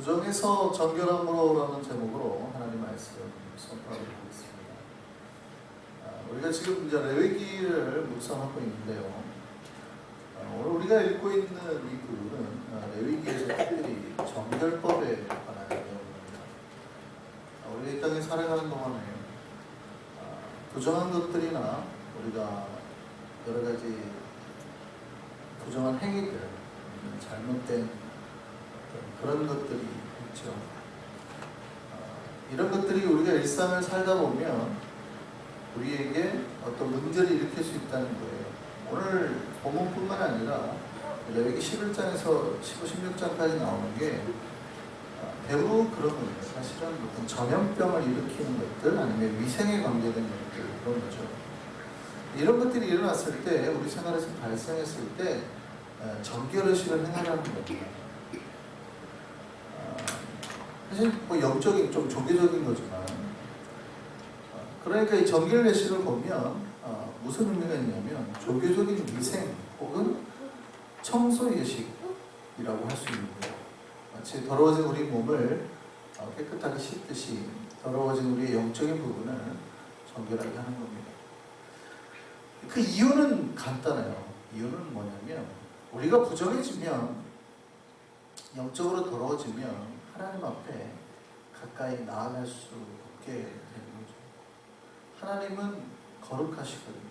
부정에서 정결함으로라는 제목으로 하나님 말씀 선포하도록 하겠습니다. 아, 우리가 지금 이제 레위기를 묵상하고 있는데요. 아, 오늘 우리가 읽고 있는 이 부분은 아, 레위기에서 특별히 정결법에 관한 내용입니다. 아, 우리가 이 땅에 살아가는 동안에 아, 부정한 것들이나 우리가 여러 가지 부정한 행위들, 잘못된 그런 것들이 있죠. 어, 이런 것들이 우리가 일상을 살다 보면 우리에게 어떤 문제를 일으킬 수 있다는 거예요. 오늘 본문뿐만 아니라 레위기 11장에서 15, 16장까지 나오는 게 어, 대부분 그런 거예요. 사실은 어떤 전염병을 일으키는 것들 아니면 위생에 관계된 것들 그런 거죠. 이런 것들이 일어났을 때 우리 생활에서 발생했을 때 어, 정결의식을 행하라는 겁니다. 어, 사실 뭐 영적인 좀 종교적인 거지만 어, 그러니까 이 정결의식을 보면 어, 무슨 의미가 있냐면 종교적인 위생 혹은 청소 예식이라고 할 수 있는 거예요. 마치 더러워진 우리 몸을 어, 깨끗하게 씻듯이 더러워진 우리의 영적인 부분을 정결하게 하는 겁니다. 그 이유는 간단해요. 이유는 뭐냐면 우리가 부정해지면 영적으로 더러워지면 하나님 앞에 가까이 나아갈 수 없게 되는 거죠. 하나님은 거룩하시거든요.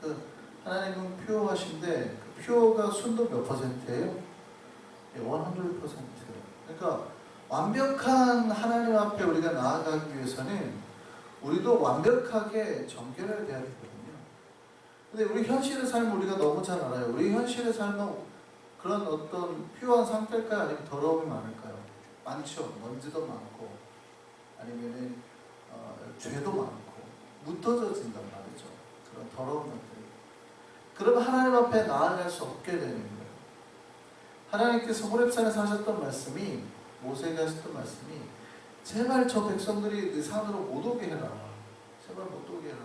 그 하나님은 퓨어하신데 그 퓨어가 순도 몇 퍼센트예요? 100%. 그러니까 완벽한 하나님 앞에 우리가 나아가기 위해서는 우리도 완벽하게 정결해야 되거든요. 근데 우리 현실의 삶을 우리가 너무 잘 알아요. 우리 현실의 삶은 그런 어떤 퓨어한 상태일까요? 아니면 더러움이 많을까요? 많죠. 먼지도 많고, 아니면은, 어, 죄도 많고, 묻어져진단 말이죠. 그런 더러운 것들이. 그러면 하나님 앞에 나아갈 수 없게 되는 거예요. 하나님께서 호렙산에서 하셨던 말씀이, 모세에게 하셨던 말씀이, 제발 저 백성들이 내 산으로 못 오게 해라. 제발 못 오게 해라.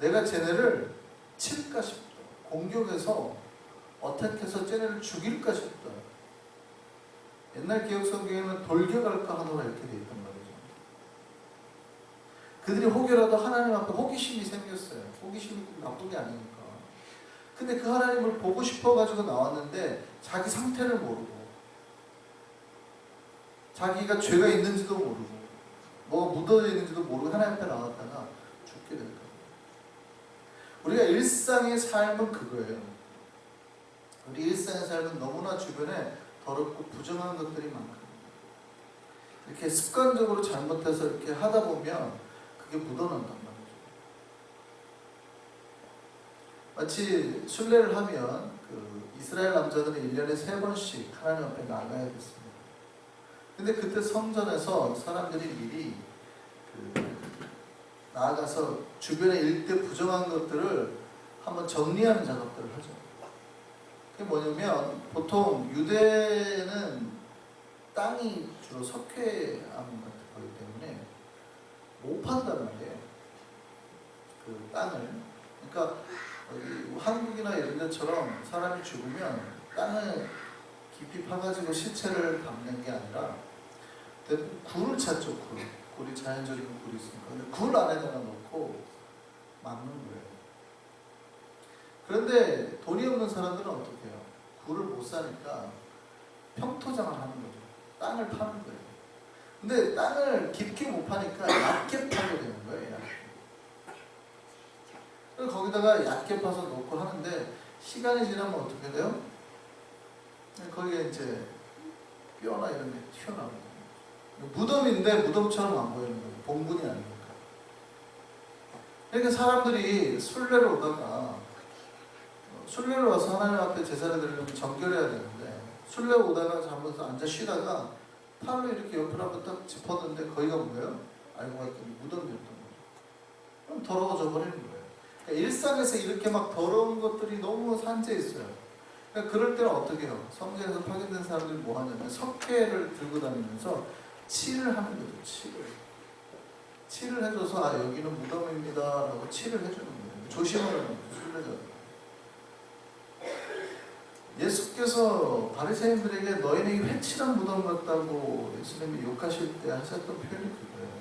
내가 쟤네를 칠까 싶다. 공격해서 어떻게 해서 쟤네를 죽일까 싶다. 옛날 기억 성경에는 돌겨갈까 하노라 이렇게 돼 있단 말이죠. 그들이 혹여라도 하나님 앞에 호기심이 생겼어요. 호기심이 꼭 나쁜 게 아니니까. 근데 그 하나님을 보고 싶어가지고 나왔는데 자기 상태를 모르고 자기가 죄가 있는지도 모르고 뭐가 묻어져 있는지도 모르고 하나님 앞에 나왔다가 죽게 될 거예요. 우리가 일상의 삶은 그거예요. 우리 일상의 삶은 너무나 주변에 더럽고 부정한 것들이 많거든요. 이렇게 습관적으로 잘못해서 이렇게 하다 보면 그게 묻어난단 말이죠. 마치 순례를 하면 그 이스라엘 남자들은 1년에 세 번씩 하나님 앞에 나가야 됐습니다. 근데 그때 성전에서 사람들이 미리 그 나아가서 주변의 일대 부정한 것들을 한번 정리하는 작업들을 하죠. 그게 뭐냐면 보통 유대는 땅이 주로 석회암 같은 거기 때문에 못 판단 말이에요. 그 땅을. 그러니까 한국이나 이런 데처럼 사람이 죽으면 땅을 깊이 파가지고 시체를 담는 게 아니라 굴을 찾죠, 굴. 굴이 자연적인 굴이 있으니까. 근데 굴 안에다가 넣고 막는 거예요. 그런데 돈이 없는 사람들은 어떻게 해요? 굴을 못 사니까 평토장을 하는 거죠. 땅을 파는 거예요. 근데 땅을 깊게 못 파니까 얕게 파게 되는 거예요. 얕게. 거기다가 얕게 파서 놓고 하는데 시간이 지나면 어떻게 돼요? 거기에 이제 뼈나 이런 게 튀어나오는 무덤인데 무덤처럼 안 보이는 거예요. 본분이 아니니까. 그러니까 사람들이 순례를 오다가 어, 순례를 와서 하나님 앞에 제사를 드리려면 정결해야 되는데 순례 오다가 잘못해서 앉아 쉬다가 팔로 이렇게 옆으로 한번 딱 짚었는데 거기가 뭐예요? 알고 봤더니 무덤이었던 거죠. 그럼 더러워져 버리는 거예요. 그러니까 일상에서 이렇게 막 더러운 것들이 너무 산재 있어요. 그러니까 그럴 때는 어떻게 해요? 성전에서 파견된 사람들이 뭐 하냐면 석회를 들고 다니면서 칠을 하는 거죠, 칠을. 칠을 해줘서, 아, 여기는 무덤입니다. 라고 칠을 해주는 거예요. 조심하는 거죠, 순례자. 예수께서 바리새인들에게 너희는 이 회칠한 무덤 같다고 예수님이 욕하실 때 하셨던 표현이 그거예요.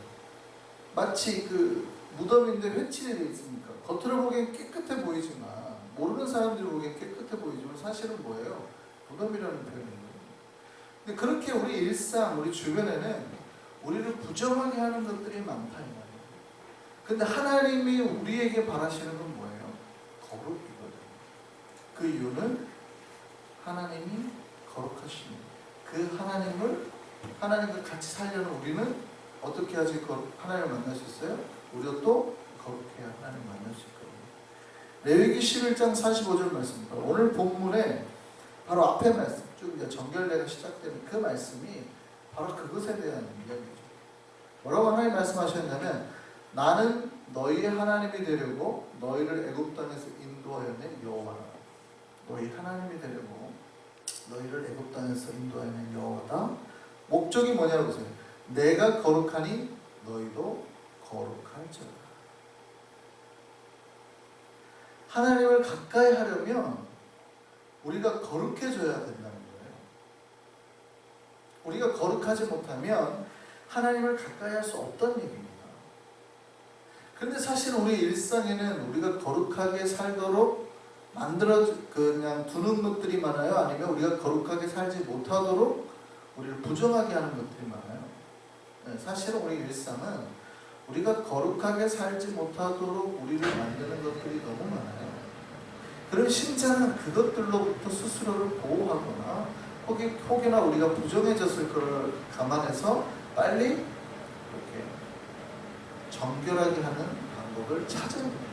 마치 그 무덤인데 회칠이 돼 있으니까 겉으로 보기엔 깨끗해 보이지만 모르는 사람들이 보기엔 깨끗해 보이지만 사실은 뭐예요? 무덤이라는 표현이에요. 근데 그렇게 우리 일상, 우리 주변에는 우리를 부정하게 하는 것들이 많다 이 말이에요. 근데 하나님이 우리에게 바라시는 건 뭐예요? 거룩이거든요. 그 이유는 하나님이 거룩하시니 그 하나님을 하나님과 같이 살려는 우리는 어떻게 하지 거- 하나님을 만날 수 있어요? 우리도 또 거룩해야 하나님을 만날 수 있거든요. 레위기 11장 45절 말씀입니다. 오늘 본문에 바로 앞에 말씀, 쭉 정결례가 시작되는 그 말씀이 바로 그것에 대한 이야기죠. 뭐라고 하나님 말씀하셨냐면 나는 너희의 하나님이 되려고 너희를 애굽 땅에서 인도하여낸 여호와라. 너희 하나님이 되려고 너희를 애굽 땅에서 인도하여낸 여호와다. 목적이 뭐냐고 보세요. 내가 거룩하니 너희도 거룩할지어다. 하나님을 가까이 하려면 우리가 거룩해져야 된다는 거예요. 우리가 거룩하지 못하면 하나님을 가까이 할 수 없다는 얘기입니다. 근데 사실 우리 일상에는 우리가 거룩하게 살도록 만들어 그냥 두는 것들이 많아요. 아니면 우리가 거룩하게 살지 못하도록 우리를 부정하게 하는 것들이 많아요. 네, 사실은 우리 일상은 우리가 거룩하게 살지 못하도록 우리를 만드는 것들이 너무 많아요. 그런 신자는 그것들로부터 스스로를 보호하거나 혹이, 혹여나 우리가 부정해졌을 것을 감안해서 빨리 이렇게 정결하게 하는 방법을 찾아야 됩니다.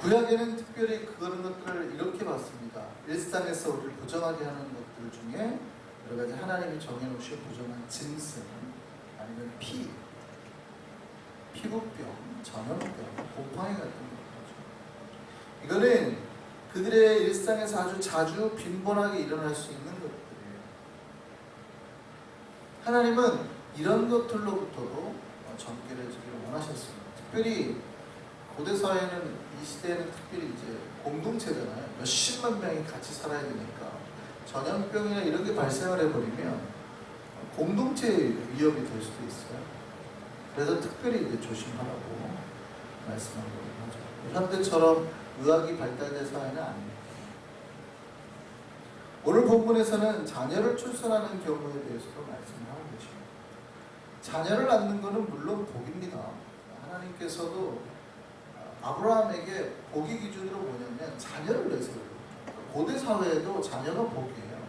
구약에는 특별히 그런 것들을 이렇게 봤습니다. 일상에서 우리를 부정하게 하는 것들 중에 여러 가지 하나님이 정해놓으신 부정한 짐승, 아니면 피, 피부병, 전염병, 곰팡이 같은 것이죠. 이거는 그들의 일상에서 아주 자주 빈번하게 일어날 수 있는 것들이에요. 하나님은 이런 것들로부터도 정결해지기를 원하셨습니다. 특별히 고대 사회는 이 시대에는 특별히 이제 공동체잖아요. 몇십만 명이 같이 살아야 되니까 전염병이나 이런 게 발생을 해버리면 공동체 위협이 될 수도 있어요. 그래서 특별히 이제 조심하라고 말씀한 거죠. 현대처럼 의학이 발달된 사회는 아닙니다. 오늘 본문에서는 자녀를 출산하는 경우에 대해서도 말씀을 하고 계십니다. 자녀를 낳는 것은 물론 복입니다. 하나님께서도 아브라함에게 복이 기준으로 뭐냐면 자녀를 내세요. 고대 사회에도 자녀가 복이에요.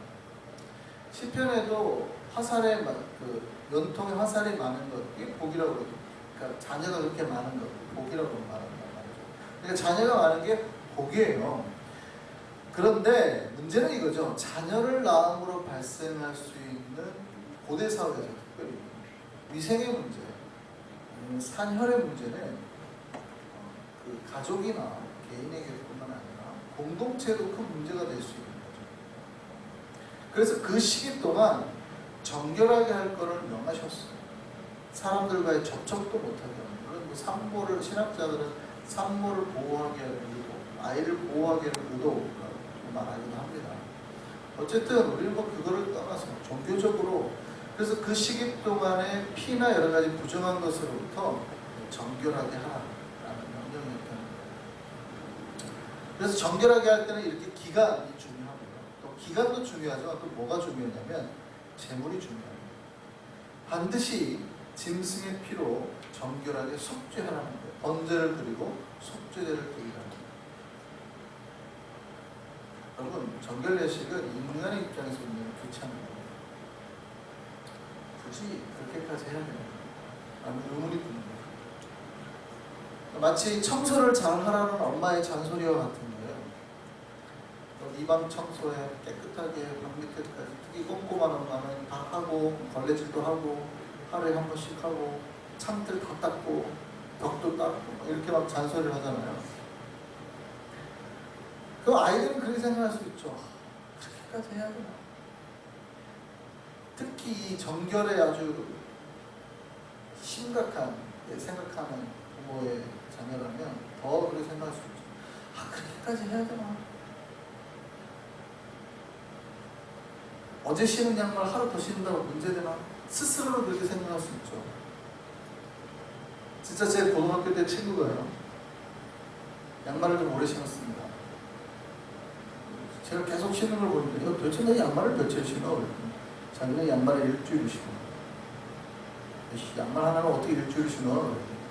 시편에도 화살에 마- 그 연통에 화살이 많은 것 이게 복이라고 그러죠. 그러니까 자녀가 그렇게 많은 것 복이라고 말한단 말이죠. 그러니까 자녀가 많은 게 복이에요. 그런데 문제는 이거죠. 자녀를 낳음으로 발생할 수 있는 고대 사회에서 특별히 위생의 문제, 아니면 산혈의 문제는 어, 그 가족이나 개인에게뿐만 아니라 공동체도 큰 문제가 될 수 있는 거죠. 그래서 그 시기 동안 정결하게 할 거를 명하셨어요. 사람들과의 접촉도 못하게 하는 물론 뭐 산모를 신학자들은 산모를 보호하게 하는 의도, 아이를 보호하게 하는 의도라고 말하기도 합니다. 어쨌든 우리는 뭐 그거를 떠나서 종교적으로 그래서 그 시기 동안에 피나 여러 가지 부정한 것으로부터 정결하게 하라는 명령이었다는 거예요. 그래서 정결하게 할 때는 이렇게 기간이 중요하고요. 또 기간도 중요하지만 또 뭐가 중요하냐면 재물이 중요합니다. 반드시 짐승의 피로 정결하게 속죄하라는 거예요. 번제를 드리고 속죄제를 드리라는 거예요. 여러분 정결례식은 인간의 입장에서 보면 귀찮은 거예요. 굳이 그렇게까지 해야 되나? 라는 의문이 거예요. 마치 청소를 잘 하라는 엄마의 잔소리와 같은. 이방 청소해 깨끗하게 방 밑에까지 특히 꼼꼼한 엄마는 다 하고 걸레질도 하고 하루에 한 번씩 하고 창들 다 닦고 벽도 닦고 이렇게 막 잔소리를 하잖아요. 그 아이들은 그렇게 생각할 수 있죠. 그렇게까지 해야 되나? 특히 이 정결에 아주 심각한 예, 생각하는 부모의 자녀라면 더 그렇게 생각할 수 있죠. 아 그렇게까지 해야 되나? 어제 신은 양말 하루 더 신는다고 문제되나? 스스로는 그렇게 생각할 수 있죠. 진짜 제 고등학교 때 친구가요. 양말을 좀 오래 신었습니다. 제가 계속 신는 걸 보는데, 야, 도대체 너 양말을 며칠 신어? 자기는 양말을 일주일 신어. 이 양말 하나를 어떻게 일주일 신어? 그랬더니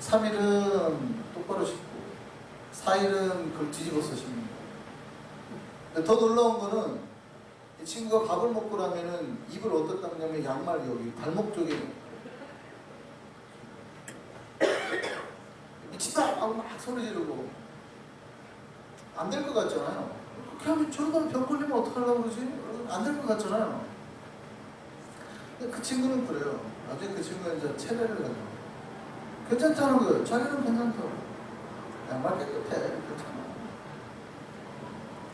3일은 똑바로 신고, 4일은 그걸 뒤집어서 신는. 근데 더 놀라운 거는 이 친구가 밥을 먹고 나면은 입을 어디다 닦냐면 양말 여기 발목 쪽에 미친다 하고 막 소리 지르고 안 될 것 같잖아요. 그렇게 하면 저러다 병 걸리면 어떡하려고 그러지? 안 될 것 같잖아요. 근데 그 친구는 그래요. 나중에 그 친구가 이제 체대를 가요. 괜찮다는 거예요. 자기는 괜찮다고. 양말 깨끗해. 괜찮아.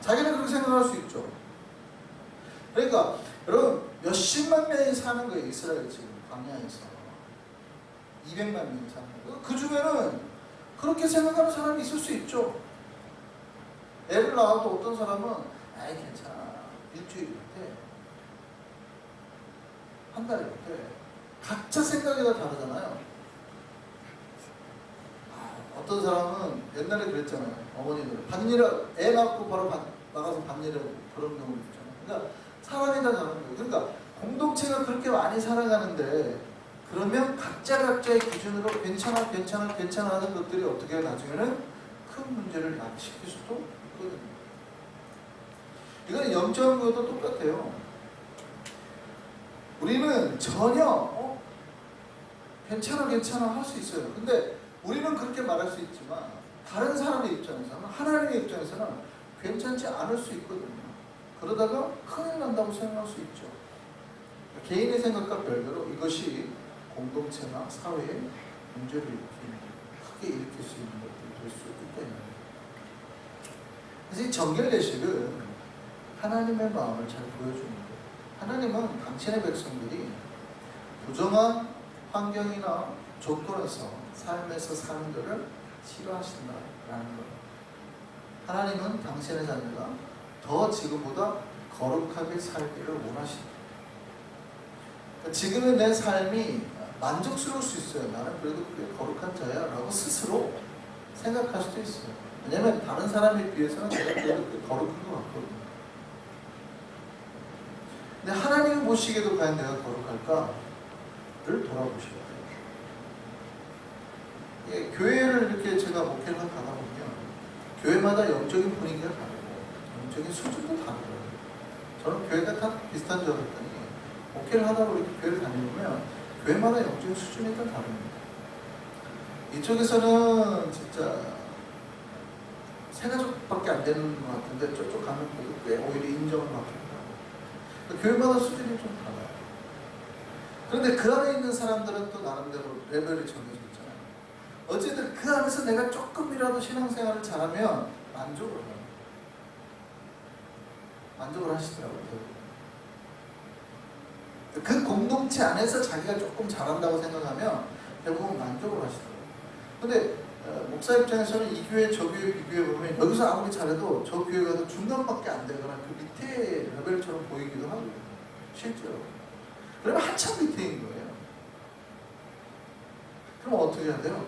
자기는 그렇게 생각할 수 있죠. 그러니까 여러분 몇십만 명이 사는 거예요. 이스라엘 지금 광야에서. 200만 명이 사는 거예요. 그 중에는 그렇게 생각하는 사람이 있을 수 있죠. 애를 낳아도 어떤 사람은 아이 괜찮아. 일주일 때. 한 달일 때. 각자 생각이 다 다르잖아요. 아, 어떤 사람은 옛날에 그랬잖아요. 어머니들. 반일을, 애 낳고 바로 반, 나가서 반일하고 그런 경우도 있잖아요. 그러니까 사람이 다 다른 거예요. 그러니까 공동체가 그렇게 많이 살아가는데 그러면 각자 각자의 기준으로 괜찮아, 괜찮아, 괜찮아 하는 것들이 어떻게 나중에는 큰 문제를 야기시킬 수도 있거든요. 이건 영적인 것도 똑같아요. 우리는 전혀 어? 괜찮아, 괜찮아 할 수 있어요. 근데 우리는 그렇게 말할 수 있지만 다른 사람의 입장에서는 하나님의 입장에서는 괜찮지 않을 수 있거든요. 그러다가 큰일 난다고 생각할 수 있죠. 개인의 생각과 별개로 이것이 공동체나 사회에 문제를 일으키는, 크게 일으킬 수 있는 것들이 될 수 있기 때문에. 그래서 이 정결례식은 하나님의 마음을 잘 보여주는 거예요. 하나님은 당신의 백성들이 부정한 환경이나 조건에서 삶에서 사는 것을 싫어하신다라는 거예요. 하나님은 당신의 자녀가 더 지금보다 거룩하게 살기를 원하신다. 그러니까 지금의 내 삶이 만족스러울 수 있어요. 나는 그래도 그게 거룩한 자야 라고 스스로 생각할 수도 있어요. 왜냐면 다른 사람에 비해서는 내가 그래도 그게 거룩한 것 같거든요. 근데 하나님이 보시기에도 과연 내가 거룩할까를 돌아보셔야. 예, 교회를 이렇게 제가 목회를 가다 보면 교회마다 영적인 분위기가 다르고 영적인 수준도 다르고요. 저는 교회가 다 비슷한 줄 알았더니 목회를 하다 보니 교회를 다니면 교회마다 영적인 수준이 다 다릅니다. 이쪽에서는 진짜 세 가족밖에 안 되는 것 같은데 저쪽 가면 꽤 오히려 인정을 받고 있고 교회마다 수준이 좀 달라요. 그런데 그 안에 있는 사람들은 또 나름대로 레벨이 정해져 있잖아요. 어쨌든 그 안에서 내가 조금이라도 신앙생활을 잘하면 만족을 해요. 만족을 하시더라고요. 그 공동체 안에서 자기가 조금 잘한다고 생각하면 대부분 만족을 하시더라고요. 근데 어, 목사 입장에서는 이 교회 저 교회 비교해 보면 여기서 아무리 잘해도 저 교회 가서 중간밖에 안 되거나 그 밑에 레벨처럼 보이기도 하고요. 실제로. 그러면 한참 밑에인 거예요. 그럼 어떻게 해야 돼요?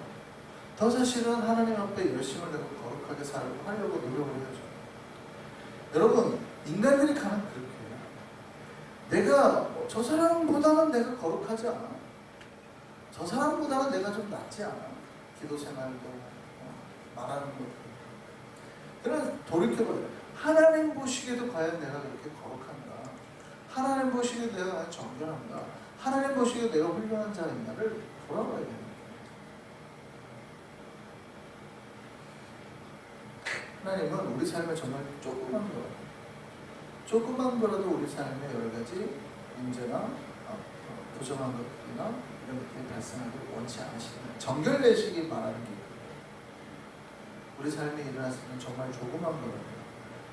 더 사실은 하나님 앞에 열심을 내고 거룩하게 살고 하려고 노력을 해야죠. 여러분, 인간들이 가는 그렇게 해요. 내가 뭐저 사람보다는 내가 거룩하지 않아. 저 사람보다는 내가 좀 낫지 않아. 기도 생활도 어, 말하는 것도. 그럼 돌이켜봐요. 하나님 보시기에도 과연 내가 그렇게 거룩한가? 하나님 보시기에도 내가 정결한가? 하나님 보시기에도 내가 훌륭한 자인가를 돌아봐야 됩니다. 하나님은 우리 삶에 정말 조그만 거, 조그만 거라도 우리 삶에 여러 가지 문제나 어, 어, 부정한 것들이나 이런 것들이 발생하기를 원치 않으시는 정결내식이 말하는 게 우리 삶에 있는 정말 조그만 거라도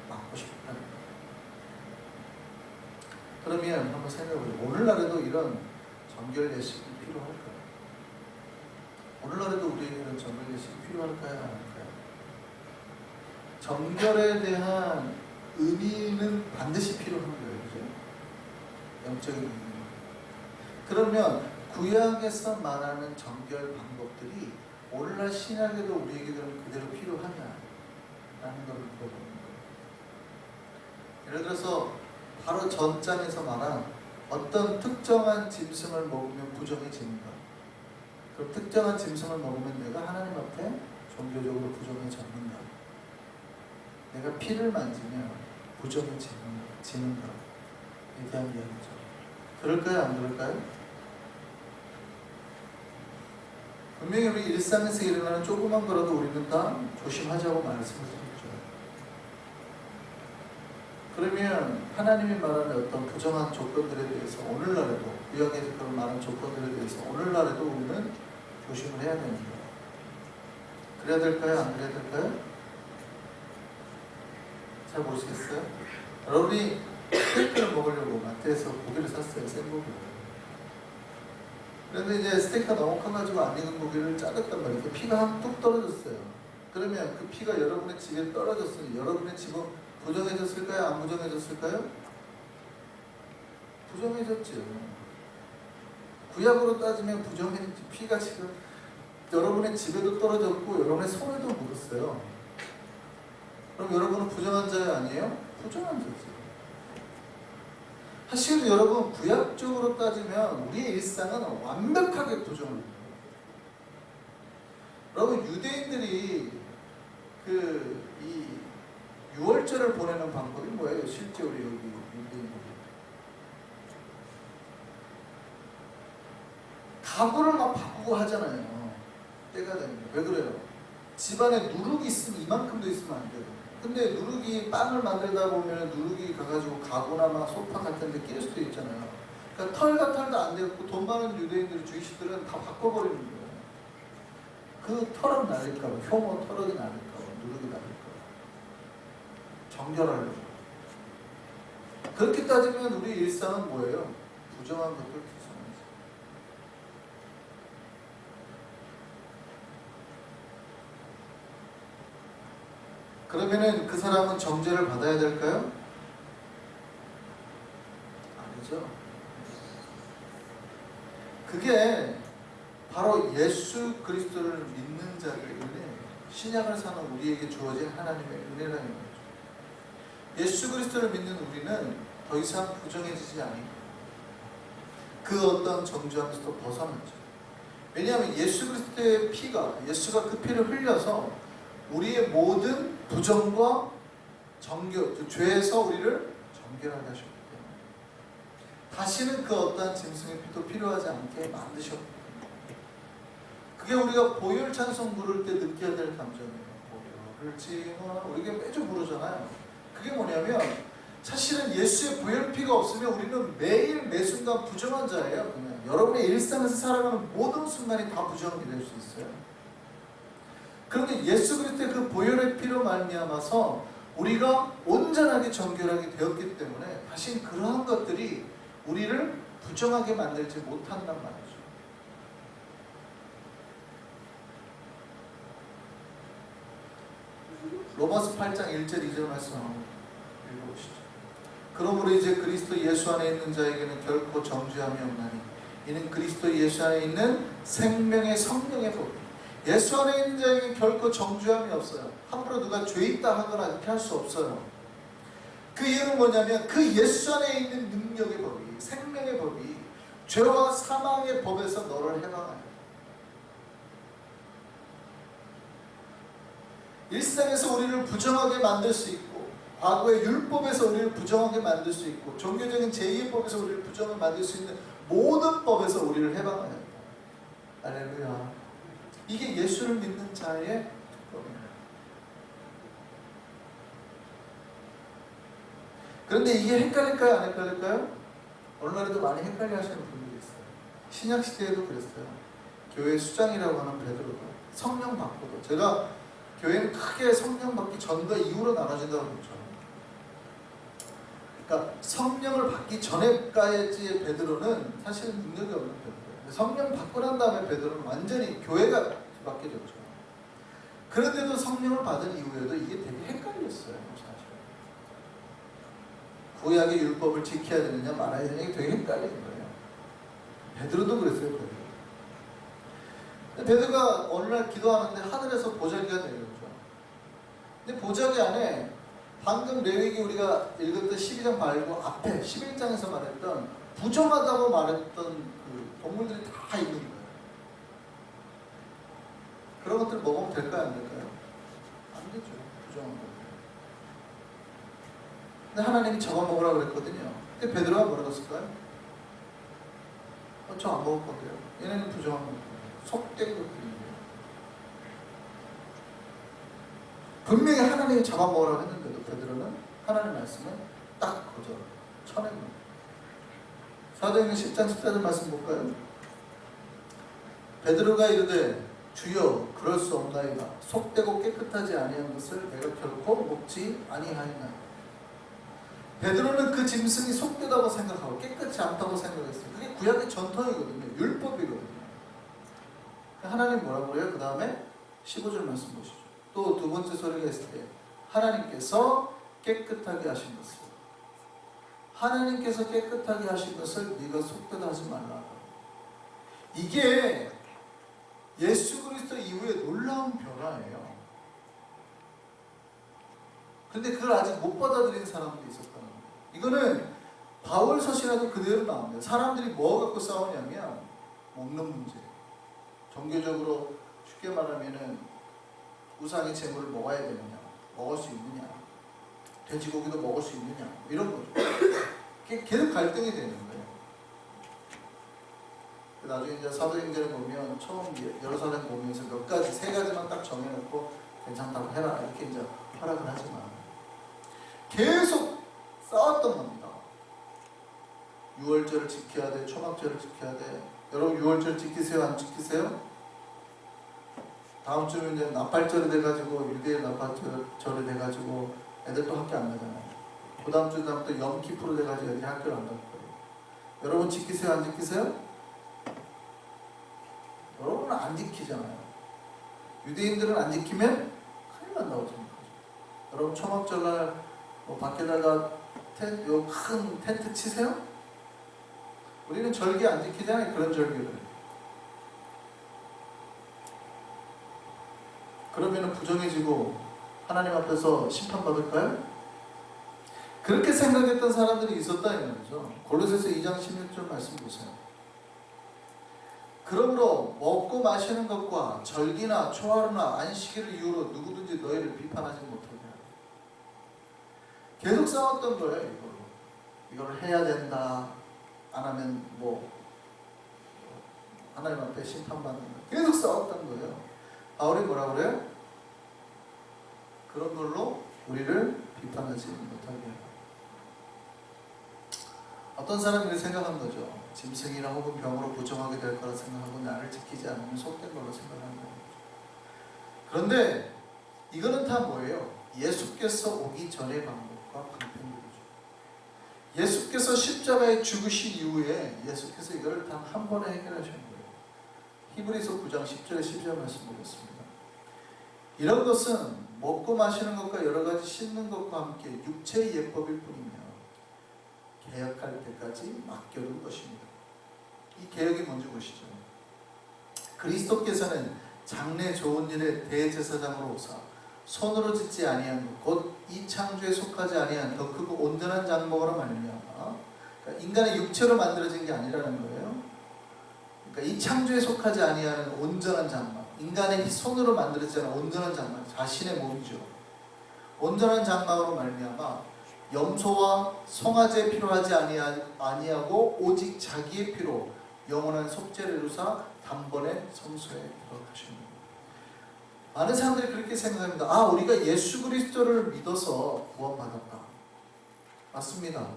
막고 싶다는. 그러면 한번 생각해보세요. 오늘날에도 이런 정결내식이 필요할까요? 오늘날에도 우리에게는 정결 예식이 필요할까요? 안 할까요? 정결에 대한 의미는 반드시 필요한 거예요. 그죠? 영적인 의미. 그러면 구약에서 말하는 정결 방법들이 오늘날 신약에도 우리에게 는 그대로 필요하냐? 라는 걸 물어보는 거예요. 예를 들어서 바로 전장에서 말한 어떤 특정한 짐승을 먹으면 부정해지는가? 그럼 특정한 짐승을 먹으면 내가 하나님 앞에 종교적으로 부정해졌는가? 내가 피를 만지면 부정해지는가? 에 대한 이야기죠. 그럴까요? 안 그럴까요? 분명히 우리 일상에서 일어나는 조그만 거라도 우리는 다 조심하자고 말씀을 드렸죠. 그러면 하나님이 말하는 어떤 부정한 조건들에 대해서 오늘날에도 구약에서 그런 많은 조건들에 대해서 오늘날에도 우리는 조심을 해야 됩니다. 그래야 될까요? 안 그래야 될까요? 잘 모르시겠어요? 여러분이 스테이크를 먹으려고 마트에서 고기를 샀어요. 생고기를. 그런데 이제 스테이크가 너무 커가지고 안 익은 고기를 자르단 말이에요. 그 피가 한 뚝 떨어졌어요. 그러면 그 피가 여러분의 집에 떨어졌으니 여러분의 집은 부정해졌을까요? 안 부정해졌을까요? 부정해졌지요. 구약으로 따지면 부정해졌지. 피가 지금 여러분의 집에도 떨어졌고 여러분의 손에도 묻었어요. 그럼 여러분은 부정한 자 아니에요? 부정한 자죠. 사실 여러분 구약적으로 따지면 우리의 일상은 완벽하게 부정합니다. 여러분 유대인들이 그 이 유월절을 보내는 방법이 뭐예요? 실제 우리 여기 유대인들이 가구를 막 바꾸고 하잖아요. 때가 되면 왜 그래요? 집안에 누룩이 있으면 이만큼도 있으면 안 돼요. 근데 누룩이 빵을 만들다 보면 누룩이 가가지고 가구나 막 소파 같은 데 끼일 수도 있잖아요. 그러니까 털과 털도 안 되고 돈 많은 유대인들 주이시들은 다 바꿔버리는 거예요. 그 털은 나릴까봐, 효모 털이 나릴까봐, 누룩이 나릴까봐. 정결하려고. 그렇게 따지면 우리 일상은 뭐예요? 부정한 것들 구성하지. 그러면은 그 사람은 정죄를 받아야 될까요? 아니죠. 그게 바로 예수 그리스도를 믿는 자들의 은혜, 신약을 사는 우리에게 주어진 하나님의 은혜라는 거죠. 예수 그리스도를 믿는 우리는 더 이상 부정해지지 아니고 그 어떤 정죄함에서도 벗어났죠. 왜냐하면 예수 그리스도의 피가 예수가 그 피를 흘려서 우리의 모든 부정과 정결, 그 죄에서 우리를 정결하게 하셨기 때문에 다시는 그 어떠한 짐승의 피도 필요하지 않게 때문에 그게 우리가 보혈 찬송 부를 때 느껴야 될 감정이에요. 보혈을 지마 우리가 매주 부르잖아요. 그게 뭐냐면 사실은 예수의 보혈 피가 없으면 우리는 매일 매 순간 부정한 자예요. 그냥 여러분의 일상에서 살아가는 모든 순간이 다 부정이 될 수 있어요. 그런데 예수 그리스도의 그 보혈의 피로 말미암아서 우리가 온전하게 정결하게 되었기 때문에 다시 그러한 것들이 우리를 부정하게 만들지 못한단 말이죠. 로마서 8장 1절 2절 말씀 읽어보시죠. 그러므로 이제 그리스도 예수 안에 있는 자에게는 결코 정죄함이 없나니 이는 그리스도 예수 안에 있는 생명의 성령의 법 예수 안에 있는 자에게 결코 정죄함이 없어요. 함부로 누가 죄 있다 하거나 이렇게 할 수 없어요. 그 이유는 뭐냐면 그 예수 안에 있는 능력의 법이 생명의 법이 죄와 사망의 법에서 너를 해방하요. 일상에서 우리를 부정하게 만들 수 있고 과거의 율법에서 우리를 부정하게 만들 수 있고 종교적인 제2의 법에서 우리를 부정하게 만들 수 있는 모든 법에서 우리를 해방하여 할렐루야 이게 예수를 믿는 자의 법입니다 그런데 이게 헷갈릴까요? 안 헷갈릴까요? 오늘날에도 많이 헷갈려 하시는 분들이 있어요 신약시대에도 그랬어요 교회 수장이라고 하는 베드로가 성령 받고도 제가 교회는 크게 성령 받기 전과 이후로 나눠진다고 그러죠. 그러니까 성령을 받기 전에까지의 베드로는 사실은 능력이 없는 베드로예요. 성령 받고 난 다음에 베드로는 완전히 교회가 바뀌어졌죠. 그런데도 성령을 받은 이후에도 이게 되게 헷갈렸어요. 사실. 구약의 율법을 지켜야 되느냐 말아야 되느냐 이게 되게 헷갈리는 거예요. 베드로도 그랬어요. 베드로가 어느 날 기도하는데 하늘에서 보자기가 내려오죠. 근데 보자기 안에 방금 레위기 우리가 읽었던 12장 말고 앞에 11장에서 말했던 부정하다고 말했던 그 동물들이 다 있는 거예요. 그런 것들 먹으면 될까요? 안 될까요? 안 되죠. 부정한 거. 근데 하나님이 저거 먹으라고 그랬거든요. 근데 베드로가 뭐라고 했을까요? 어, 저안 먹을 건데요. 얘네는 부정한 거. 속된 것들이에요. 분명히 하나님이 잡아먹으라고 했는데도 베드로는 하나님 말씀을 딱 거절, 쳐낸 거예요. 사도행전 10장 14절 말씀 볼까요? 베드로가 이르되 주여 그럴 수 없나이다. 속되고 깨끗하지 아니한 것을 내가 결코 먹지 아니하리나. 베드로는 그 짐승이 속되다고 생각하고 깨끗지 않다고 생각했어요. 그게 구약의 전통이거든요. 율법이거든요. 하나님 뭐라고 그래요? 그 다음에 15절 말씀 보시죠. 또 두 번째 소리가 있을 때 하나님께서 깨끗하게 하신 것을 하나님께서 깨끗하게 하신 것을 네가 속되다 하지 말라. 이게 예수 그리스도 이후에 놀라운 변화예요. 근데 그걸 아직 못 받아들인 사람들이 있었다는 거예요. 이거는 바울 서신에도 그대로 나옵니다. 사람들이 뭐 갖고 싸우냐면 먹는 문제. 종교적으로 쉽게 말하면은 우상의 제물을 먹어야 되느냐, 먹을 수 있느냐, 돼지고기도 먹을 수 있느냐 이런 거죠. 계속 갈등이 되는 거예요. 나중에 이제 사도행전을 보면 처음 예루살렘 보면서 몇 가지 세 가지만 딱 정해놓고 괜찮다고 해라 이렇게 이제 허락을 하지만 계속 싸웠던 겁니다. 유월절을 지켜야 돼, 초막절을 지켜야 돼. 여러분 유월절 지키세요, 안 지키세요? 다음 주면 이제 나팔절이 돼가지고 유대인 나팔절이 돼가지고 애들 또 학교 안 가잖아요. 그 다음 주 다음부터 염키프로 돼가지고 애들이 학교를 안 갈 거예요. 여러분 지키세요, 안 지키세요? 안 지키잖아요. 유대인들은 안 지키면 큰일 난다고 생각하죠. 여러분 초막절날 뭐 밖에다가 텐, 요큰 텐트 치세요? 우리는 절기 안 지키잖아요. 그런 절기를. 그러면 부정해지고 하나님 앞에서 심판받을까요? 그렇게 생각했던 사람들이 있었다 이 말이죠. 골로새서 2장 16절 말씀 보세요. 그러므로 먹고 마시는 것과 절기나 초하루나 안식일을 이유로 누구든지 너희를 비판하지 못하게 하라. 계속 싸웠던 거예요, 이걸로. 이걸 해야 된다. 안 하면 뭐 하나님 앞에 심판받는 거. 계속 싸웠던 거예요. 바울이 뭐라 그래요? 그런 걸로 우리를 비판하지 못하게 하라. 어떤 사람들이 생각한 거죠. 짐승이나 혹은 병으로 부정하게 될 거라 생각하고 나를 지키지 않으면 속된 걸로 생각하는 거죠. 그런데 이거는 다 뭐예요? 예수께서 오기 전의 방법과 방편들이죠. 예수께서 십자가에 죽으신 이후에 예수께서 이걸 단 한 번에 해결하신 거예요. 히브리서 9장 10절에 12절 말씀 보겠습니다. 이런 것은 먹고 마시는 것과 여러 가지 씻는 것과 함께 육체의 예법일 뿐이며 개혁할 때까지 맡겨둔 것입니다. 이 개혁이 뭔지 보시죠. 그리스도께서는 장래 좋은 일의 대제사장으로 오사 손으로 짓지 아니한 곧 이 창조에 속하지 아니한 더 크고 온전한 장막으로 말미암아 그러니까 인간의 육체로 만들어진 게 아니라는 거예요. 그러니까 이 창조에 속하지 아니하는 온전한 장막, 인간의 손으로 않은 온전한 장막, 자신의 몸이죠. 온전한 장막으로 말미암아 염소와 송아지에 필요하지 아니하고 오직 자기의 피로 영원한 속죄를 이루사 단번에 성소에 들어가십니다. 많은 사람들이 그렇게 생각합니다. 아, 우리가 예수 그리스도를 믿어서 구원받았다. 맞습니다.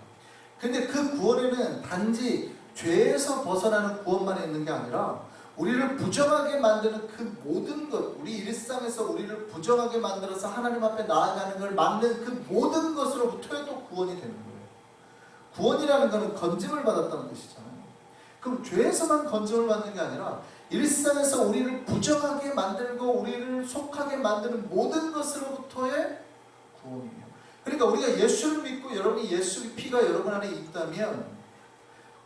근데 그 구원에는 단지 죄에서 벗어나는 구원만 있는 게 아니라 우리를 부정하게 만드는 그 모든 것, 우리 일상에서 우리를 부정하게 만들어서 하나님 앞에 나아가는 걸 막는 그 모든 것으로부터의 또 구원이 되는 거예요. 구원이라는 것은 건짐을 받았다는 뜻이잖아요. 그럼 죄에서만 건져을 받는 게 아니라 일상에서 우리를 부정하게 만들고 우리를 속하게 만드는 모든 것으로부터의 구원이에요. 그러니까 우리가 예수를 믿고 여러분이 예수의 피가 여러분 안에 있다면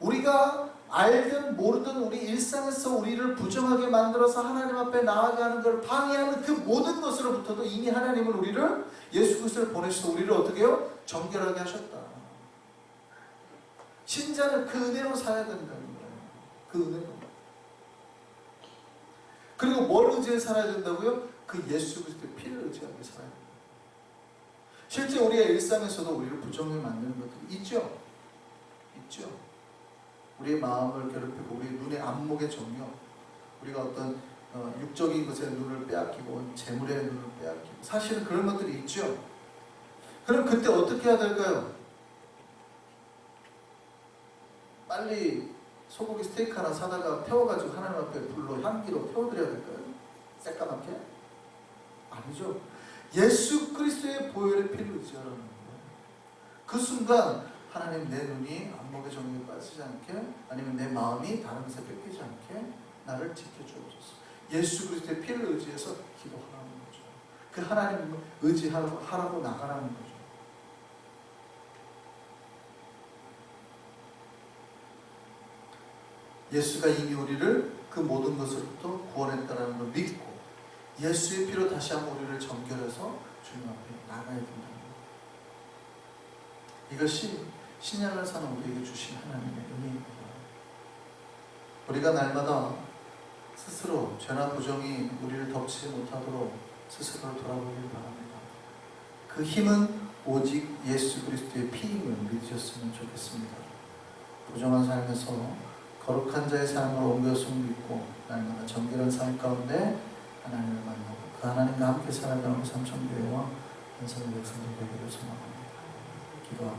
우리가 알든 모르든 우리 일상에서 우리를 부정하게 만들어서 하나님 앞에 나아가는 걸 방해하는 그 모든 것으로부터도 이미 하나님은 우리를 예수 그리스도를 보내셔서 우리를 어떻게 해요? 정결하게 하셨다. 신자는 그 은혜로 살아야 된다는 거예요. 그 은혜로. 그리고 뭘 의지해 살아야 된다고요? 그 예수 그리스도의 피를 의지하게 살아야 된다. 실제 우리의 일상에서도 우리를 부정하게 만드는 것들이 있죠. 있죠. 우리의 마음을 괴롭히고 우리 눈의 안목의 정욕, 우리가 어떤 어, 육적인 것에 눈을 빼앗기고 재물의 눈을 빼앗기고 사실은 그런 것들이 있죠. 그럼 그때 어떻게 해야 될까요? 빨리 소고기 스테이크 하나 사다가 태워가지고 하나님 앞에 불로 향기로 태워드려야 될까요? 새까맣게? 아니죠. 예수 그리스도의 보혈의 피를 의지하라는 거예요. 그 순간 하나님 내 눈이 안목의 정욕에 빠지지 않게 아니면 내 마음이 다른 것에 뺏기지 않게 나를 지켜주옵소서. 예수 그리스도의 피를 의지해서 기도하라는 거죠. 그 하나님을 의지하라고 하라고 나가라는 거죠. 예수가 이미 우리를 그 모든 것으로부터 구원했다는 걸 믿고 예수의 피로 다시 한번 우리를 정결해서 주님 앞에 나가야 된다는 것. 이것이 신약을 사는 우리에게 주신 하나님의 은혜입니다. 우리가 날마다 스스로 죄나 부정이 우리를 덮치지 못하도록 스스로를 돌아보길 바랍니다. 그 힘은 오직 예수 그리스도의 피임을 믿으셨으면 좋겠습니다. 부정한 삶에서 거룩한 자의 삶으로 옮겨서 믿고 날마다 정결한 삶 가운데 하나님을 만나고 그 하나님과 함께 살아가는 삼천교회와 한성의 백성들 되기를 소망합니다. Вам.